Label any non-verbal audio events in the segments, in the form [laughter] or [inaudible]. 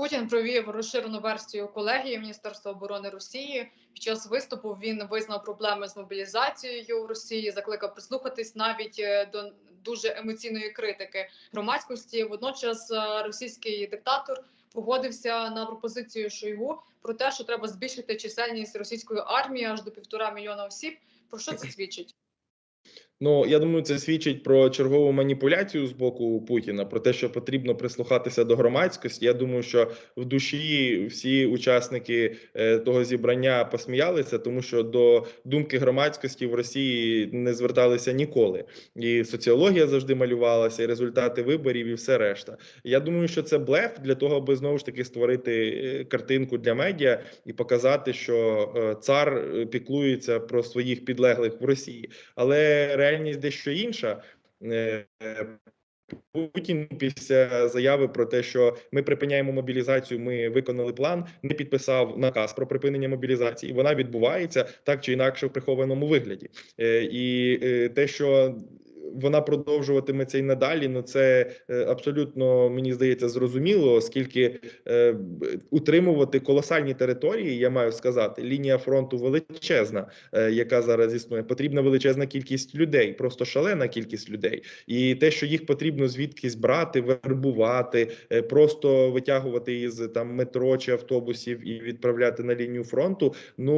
Путін провів розширену версію колегії Міністерства оборони Росії. Під час виступу він визнав проблеми з мобілізацією в Росії, закликав прислухатись навіть е, до дуже емоційної критики громадськості. Водночас е, російський диктатор погодився на пропозицію Шойгу про те, що треба збільшити чисельність російської армії аж до півтора мільйона осіб. Про що це [laughs] свідчить? Ну я думаю, це свідчить про чергову маніпуляцію з боку Путіна, про те, що потрібно прислухатися до громадськості. Я думаю, що в душі всі учасники е, того зібрання посміялися, тому що до думки громадськості в Росії не зверталися ніколи. І соціологія завжди малювалася, і результати виборів, і все решта. Я думаю, що це блеф для того, аби знову ж таки створити е, картинку для медіа і показати, що е, цар піклується про своїх підлеглих в Росії, але реальність дещо інша. Е, Путін після заяви про те, що ми припиняємо мобілізацію, ми виконали план, не підписав наказ про припинення мобілізації. Вона відбувається так чи інакше в прихованому вигляді, Е, і е, те, що вона продовжуватиметься і надалі. Ну це е, абсолютно мені здається зрозуміло, оскільки е, утримувати колосальні території, я маю сказати, лінія фронту величезна, е, яка зараз існує. Потрібна величезна кількість людей, просто шалена кількість людей, і те, що їх потрібно звідкись брати, вербувати, е, просто витягувати із там метро чи автобусів і відправляти на лінію фронту. Ну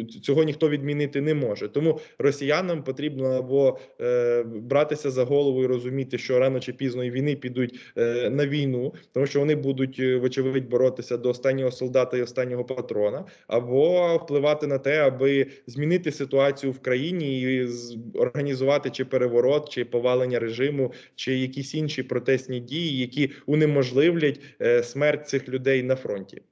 е, цього ніхто відмінити не може. Тому росіянам потрібно або е, братися за голову і розуміти, що рано чи пізно і війни підуть е, на війну, тому що вони будуть е, вочевидь боротися до останнього солдата і останнього патрона, або впливати на те, аби змінити ситуацію в країні і організувати чи переворот, чи повалення режиму, чи якісь інші протестні дії, які унеможливлять е, смерть цих людей на фронті.